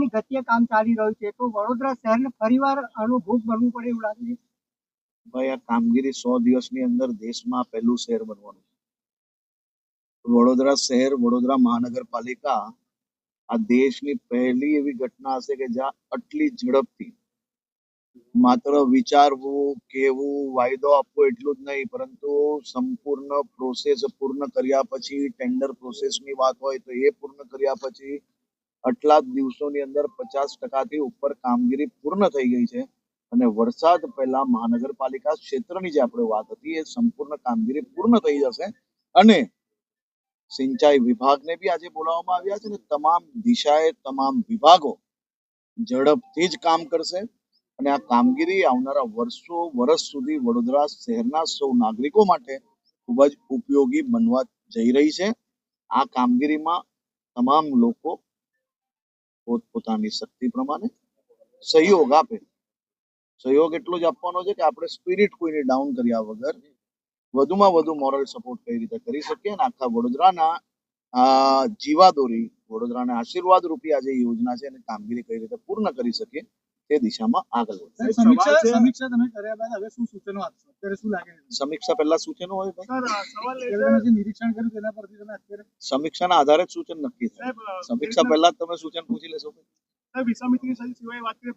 ની ગતિએ કામ ચાલી રહ્યું છે, તો વડોદરા શહેરને ફરીવાર આનો ભોગ બનવું પડે એવું લાગે છે. ભાઈ, આ કામગીરી સો દિવસની અંદર દેશમાં પહેલું શહેર બનવાનું વડોદરા શહેર, વડોદરા મહાનગરપાલિકા આ દેશની પહેલી એવી ઘટના હશે કે જ્યાં આટલી ઝડપથી માત્ર વિચારવું કેવું વાયદો આપવો એટલું જ નહીં, પરંતુ સંપૂર્ણ પ્રોસેસ પૂર્ણ કર્યા પછી ટેન્ડર પ્રોસેસની વાત હોય તો એ પૂર્ણ કર્યા પછી આટલા દિવસોની અંદર પચાસ ટકાથી ઉપર કામગીરી પૂર્ણ થઈ ગઈ છે. અને વરસાદ પહેલા મહાનગરપાલિકા ક્ષેત્રની જે આપણે વાત હતી, એ સંપૂર્ણ કામગીરી પૂર્ણ થઈ જશે. અને સિંચાઈ વિભાગને બી આજે બોલાવવામાં આવ્યા છે ને તમામ દિશાએ તમામ વિભાગો ઝડપથી જ કામ કરશે. અને આ કામગીરી આવનારા વર્ષો, વર્ષ સુધી વડોદરા શહેરના સૌ નાગરિકો માટે ખૂબ જ ઉપયોગી બનવા જઈ રહી છે. આ કામગીરીમાં તમામ લોકો પોતપોતાની શક્તિ પ્રમાણે સહયોગ આપે. સહયોગ એટલો જ આપવાનો છે કે આપણે સ્પિરિટ કોઈને ડાઉન કર્યા વગર વધુમાં વધુ મોરલ સપોર્ટ કઈ રીતે કરી શકીએ અને આખા વડોદરાના આ જીવાદોરી, વડોદરાના આશીર્વાદ રૂપી જે યોજના છે એને કામગીરી કઈ રીતે પૂર્ણ કરી શકીએ તે દિશામાં આગળ વધે. સમીક્ષા સમીક્ષા તમે કર્યા બાદ હવે શું સૂચનો આપશો? અત્યારે શું લાગે સમીક્ષા પહેલા સૂચનો હોય ભાઈ. નિરીક્ષણ કર્યું તેના પરથી તમે અત્યારે સમીક્ષાના આધારે જ સૂચન નક્કી થાય. સમીક્ષા પહેલા જ તમે સૂચન પૂછી લેશો વિશ્વામિત્રી સિવાય વાત કરીએ